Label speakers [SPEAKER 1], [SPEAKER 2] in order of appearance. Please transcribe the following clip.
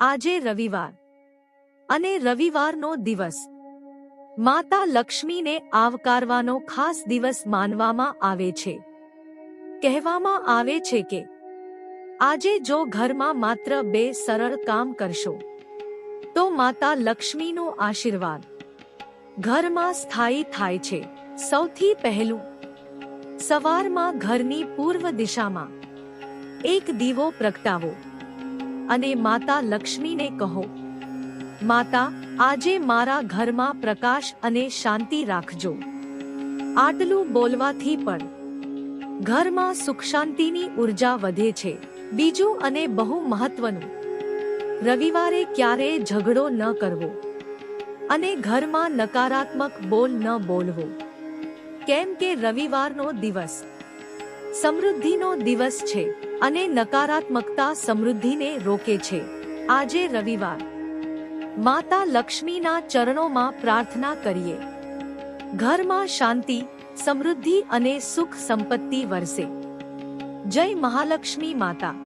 [SPEAKER 1] આજે રવિવાર અને રવિવારનો દિવસ. માતા લક્ષ્મીને આવકારવાનો ખાસ દિવસ માનવામાં આવે છે. કહેવામાં આવે છે કે, આજે જો ઘરમાં માત્ર બે સરળ કામ કરશો, તો માતા લક્ષ્મીનો આશીર્વાદ ઘરમાં સ્થાયી થાય છે. સૌથી પહેલું, સવારમાં ઘરની પૂર્વ દિશામાં એક દીવો પ્રગટાવો. અને માતા લક્ષ્મીને કહો, માતા, આજે મારા ઘરમાં પ્રકાશ અને શાંતિ રાખજો. આટલું બોલવાથી પણ ઘરમાં સુખ શાંતિની ઊર્જા વધે છે. બીજું અને બહુ મહત્વનું, રવિવારે ક્યારેય ઝઘડો ન કરવો અને ઘરમાં નકારાત્મક બોલ ન બોલવો. કેમ કે રવિવારનો દિવસ સમૃદ્ધિનો દિવસ છે અને નકારાત્મકતા સમૃદ્ધિને રોકે છે. આજે રવિવાર. માતા લક્ષ્મીના ચરણોમાં પ્રાર્થના કરીએ. ઘરમાં શાંતિ, સમૃદ્ધિ અને સુખ સંપત્તિ વરસે. જય મહાલક્ષ્મી માતા.